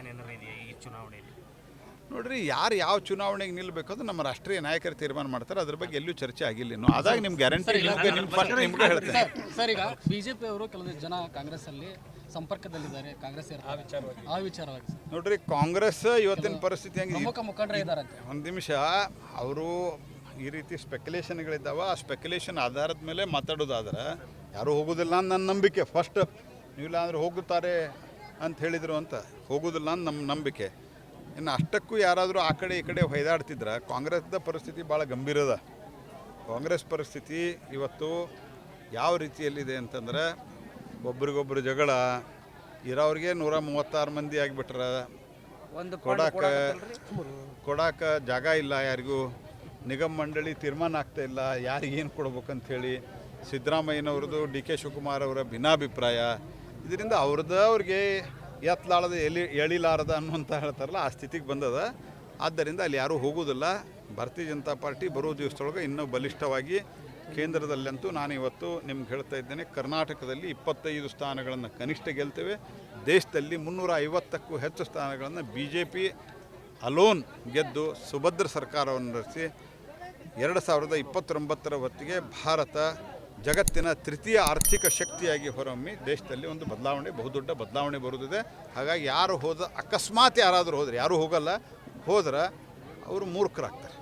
Plan ಏನಾರು ಇದೆಯಾ ಈ ಚುನಾವಣೆಯಲ್ಲಿ? ನೋಡ್ರಿ ಯಾರು ಯಾವ ಚುನಾವಣೆಗೆ ನಿಲ್ಲಬೇಕು ಅದು ನಮ್ಮ ರಾಷ್ಟ್ರೀಯ ನಾಯಕರು ತೀರ್ಮಾನ ಮಾಡ್ತಾರೆ ಅದ್ರ ಬಗ್ಗೆ ಎಲ್ಲೂ ಚರ್ಚೆ ಆಗಿಲ್ಲ ಇನ್ನು. ಅದಾಗ ನಿಮ್ಗೆ ಗ್ಯಾರಂಟಿ ನಿಮ್ಗೆ ಹೇಳ್ತೇನೆ. ಸರ್ ಈಗ ಬಿಜೆಪಿ ಅವರು ಕೆಲವೊಂದು ಜನ ಕಾಂಗ್ರೆಸ್ ಅಲ್ಲಿ ಸಂಪರ್ಕದಲ್ಲಿದ್ದಾರೆ ಕಾಂಗ್ರೆಸ್. ಆ ವಿಚಾರವಾಗಿ. ನೋಡ್ರಿ ಕಾಂಗ್ರೆಸ್ ಇವತ್ತಿನ ಪರಿಸ್ಥಿತಿ ಹೆಂಗೆ ಪ್ರಮುಖ ಮುಖಂಡರೇ ಇದ್ದಾರಂತೆ ಒಂದು ನಿಮಿಷ ಅವರು ಈ ರೀತಿ ಸ್ಪೆಕ್ಯುಲೇಷನ್ಗಳಿದ್ದಾವೆ ಆ ಸ್ಪೆಕ್ಯುಲೇಷನ್ ಆಧಾರದ ಮೇಲೆ ಮಾತಾಡೋದಾದ್ರೆ ಯಾರೂ ಹೋಗೋದಿಲ್ಲ ಅಂತ ನನ್ನ ನಂಬಿಕೆ. ಫಸ್ಟ್ ನೀವಿಲ್ಲ ಅಂದ್ರೆ ಹೋಗುತ್ತಾರೆ ಅಂತ ಹೇಳಿದರು ಅಂತ ಹೋಗೋದಿಲ್ಲ ಅಂತ ನಮ್ಮ ನಂಬಿಕೆ. ಇನ್ನು ಅಷ್ಟಕ್ಕೂ ಯಾರಾದರೂ ಆ ಕಡೆ ಈ ಕಡೆ ಹೊಯ್ದಾಡ್ತಿದ್ರೆ ಕಾಂಗ್ರೆಸ್ದ ಪರಿಸ್ಥಿತಿ ಭಾಳ ಗಂಭೀರದ ಕಾಂಗ್ರೆಸ್ ಪರಿಸ್ಥಿತಿ ಇವತ್ತು ಯಾವ ರೀತಿಯಲ್ಲಿದೆ ಅಂತಂದ್ರೆ ಒಬ್ರಿಗೊಬ್ರು ಜಗಳ ಇರೋರಿಗೆ ನೂರ ಮೂವತ್ತಾರು ಮಂದಿ ಆಗಿಬಿಟ್ರ ಒಂದು ಕೊಡಾಕ ಕೊಡಾಕ ಜಾಗ ಇಲ್ಲ ಯಾರಿಗೂ ನಿಗಮ ಮಂಡಳಿ ತೀರ್ಮಾನ ಆಗ್ತಾ ಇಲ್ಲ ಯಾರಿಗೇನು ಕೊಡ್ಬೇಕಂಥೇಳಿ ಕೊಡ್ಬೇಕಂತ ಹೇಳಿ ಸಿದ್ದರಾಮಯ್ಯನವ್ರದ್ದು ಡಿ ಕೆ ಶಿವಕುಮಾರ್ ಅವರ ಭಿನ್ನಾಭಿಪ್ರಾಯ ಇದರಿಂದ ಅವ್ರದ್ದು ಅವ್ರಿಗೆ ಎತ್ತಲಾಳದ ಎಲಿ, ಎಳಿಲಾರದ ಅನ್ನುವಂತ ಹೇಳ್ತಾರಲ್ಲ, ಆ ಸ್ಥಿತಿಗೆ ಬಂದದ. ಆದ್ದರಿಂದ ಅಲ್ಲಿ ಯಾರೂ ಹೋಗೋದಿಲ್ಲ ಭಾರತೀಯ ಜನತಾ ಪಾರ್ಟಿ ಬರೋ ದಿವಸದೊಳಗೆ ಇನ್ನೂ ಬಲಿಷ್ಠವಾಗಿ ಕೇಂದ್ರದಲ್ಲಂತೂ ನಾನು ಇವತ್ತು ನಿಮ್ಗೆ ಹೇಳ್ತಾ ಇದ್ದೇನೆ, ಕರ್ನಾಟಕದಲ್ಲಿ ಇಪ್ಪತ್ತೈದು ಸ್ಥಾನಗಳನ್ನು ಕನಿಷ್ಠ ಗೆಲ್ತೇವೆ. ದೇಶದಲ್ಲಿ ಮುನ್ನೂರ ಐವತ್ತಕ್ಕೂ ಹೆಚ್ಚು ಸ್ಥಾನಗಳನ್ನು ಬಿ ಜೆ ಪಿ ಅಲೋನ್ ಗೆದ್ದು ಸುಭದ್ರ ಸರ್ಕಾರವನ್ನು ನಡೆಸಿ, ಎರಡು ಸಾವಿರದ ಇಪ್ಪತ್ತೊಂಬತ್ತರ ಹೊತ್ತಿಗೆ ಭಾರತ ಜಗತ್ತಿನ ತೃತೀಯ ಆರ್ಥಿಕ ಶಕ್ತಿಯಾಗಿ ಹೊರಹೊಮ್ಮಿ ದೇಶದಲ್ಲಿ ಒಂದು ಬದಲಾವಣೆ ಬಹುದೊಡ್ಡ ಬದಲಾವಣೆ ಬರುತ್ತಿದೆ. ಹಾಗಾಗಿ ಯಾರು ಹೋದ ಅಕಸ್ಮಾತ್ ಯಾರಾದರೂ ಹೋದರೆ ಯಾರೂ ಹೋಗಲ್ಲ ಹೋದ್ರೆ ಅವರು ಮೂರ್ಖರಾಗ್ತಾರೆ.